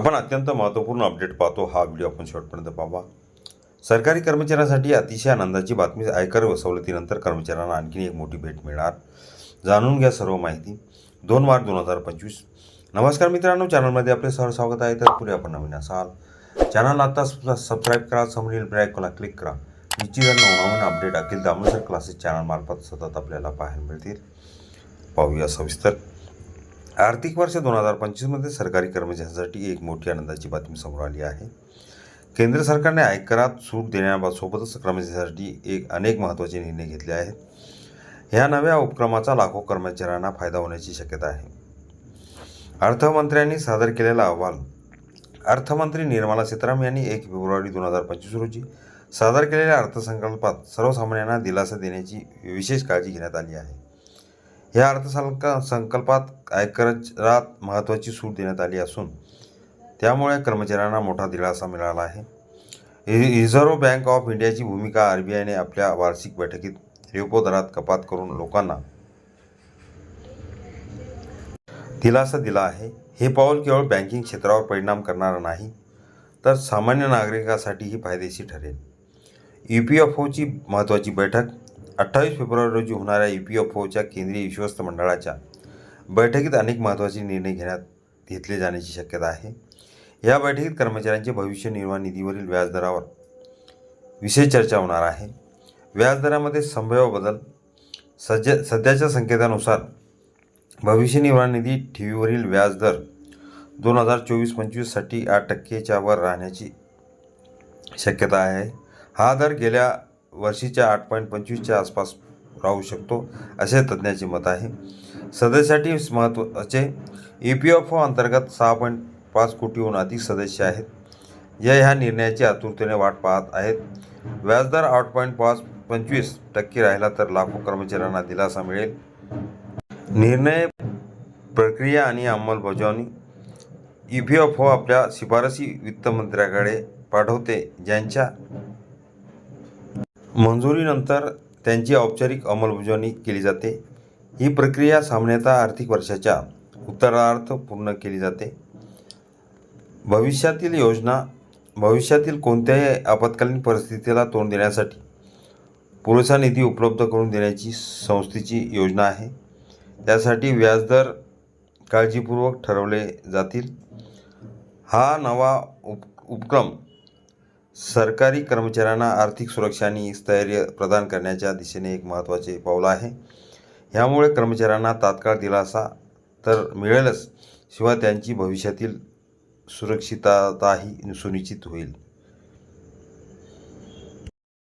आपण अत्यंत महत्त्वपूर्ण अपडेट पाहतो. हा व्हिडिओ आपण शेवटपर्यंत पाहावा. सरकारी कर्मचाऱ्यांसाठी अतिशय आनंदाची बातमी आयकर सवलतीनंतर कर्मचाऱ्यांना आणखी एक मोठी भेट मिळणार. जाणून घ्या सर्व माहिती. दोन मार्च दोन हजार पंचवीस. नमस्कार मित्रांनो चॅनलमध्ये आपले सर स्वागत आहे. तर पुढे आपण नवीन असाल. चॅनल आता सबस्क्राईब करा समोरील ब्रॅकला क्लिक करा. निश्चित नवनवीन अपडेट अखिल दामोदर क्लासेस चॅनलमार्फत सतत आपल्याला पाहायला मिळतील. पाहूया सविस्तर. आर्थिक वर्ष दोन हजार पंचवीसमध्ये सरकारी कर्मचाऱ्यांसाठी एक मोठी आनंदाची बातमी समोर आली आहे. केंद्र सरकारने आयकरात सूट देण्यासोबतच कर्मचाऱ्यांसाठी एक अनेक महत्त्वाचे निर्णय घेतले आहेत. ह्या नव्या उपक्रमाचा लाखो कर्मचाऱ्यांना फायदा होण्याची शक्यता आहे. अर्थमंत्र्यांनी सादर केलेला अहवाल अर्थमंत्री निर्मला सीतारामन यांनी एक फेब्रुवारी दोन हजार पंचवीस रोजी सादर केलेल्या अर्थसंकल्पात सर्वसामान्यांना दिलासा देण्याची विशेष काळजी घेण्यात आली आहे. या अर्थसंक संकल्पात आयकरात महत्त्वाची सूट देण्यात आली असून त्यामुळे कर्मचाऱ्यांना मोठा दिलासा मिळाला आहे. रि- रिझर्व्ह बँक ऑफ इंडियाची भूमिका आर बी आयने आपल्या वार्षिक बैठकीत रेपो दरात कपात करून लोकांना दिलासा दिला आहे. हे पाऊल केवळ बँकिंग क्षेत्रावर परिणाम करणारं नाही तर सामान्य नागरिकासाठीही फायदेशीर ठरेल. ई पी एफ ओची महत्त्वाची बैठक अठ्ठावीस फेब्रुवारी रोजी होणाऱ्या ई पी एफ ओच्या केंद्रीय विश्वस्त मंडळाच्या बैठकीत अनेक महत्त्वाचे निर्णय घेण्यात घेतले जाण्याची शक्यता आहे. या बैठकीत कर्मचाऱ्यांचे भविष्य निर्वाह निधीवरील व्याजदरावर विशेष चर्चा होणार आहे. व्याजदरामध्ये संभाव्य बदल सज्ज सध्याच्या संकेतानुसार भविष्य निर्वाह निधी ठेवीवरील व्याजदर दोन हजार चोवीस पंचवीससाठी आठ टक्केच्या वर राहण्याची शक्यता आहे. हा दर गेल्या वर्षीच्या आठ पॉईंट पंचवीसच्या आसपास राहू शकतो असे तज्ज्ञाचे मत आहे. सदस्यासाठी महत्त्वाचे ई पी एफ ओ अंतर्गत सहा पॉईंट पाच कोटीहून अधिक सदस्य आहेत. जे ह्या निर्णयाची आतुरतेने वाट पाहत आहेत. व्याजदर आठ पॉईंट पाच पंचवीस टक्के राहिला तर लाखो कर्मचाऱ्यांना दिलासा मिळेल. निर्णय प्रक्रिया आणि अंमलबजावणी. ई पी एफ ओ आपल्या शिफारसी वित्तमंत्र्याकडे पाठवते ज्यांच्या मंजुरीनंतर त्यांची औपचारिक अंमलबजावणी केली जाते. ही प्रक्रिया सामान्यतः आर्थिक वर्षाच्या उत्तरार्थ पूर्ण केली जाते. भविष्यातील योजना भविष्यातील कोणत्याही आपत्कालीन परिस्थितीला तोंड देण्यासाठी पुरेसा निधी उपलब्ध करून देण्याची संस्थेची योजना आहे. त्यासाठी व्याजदर काळजीपूर्वक ठरवले जातील. हा नवा उप उपक्रम सरकारी कर्मचाऱ्यांना आर्थिक सुरक्षा आणि स्थैर्य प्रदान करण्याच्या दिशेने एक महत्त्वाचे पाऊल आहे. ह्यामुळे कर्मचाऱ्यांना तात्काळ दिलासा तर मिळेलच शिवाय त्यांची भविष्यातील सुरक्षितताही सुनिश्चित होईल.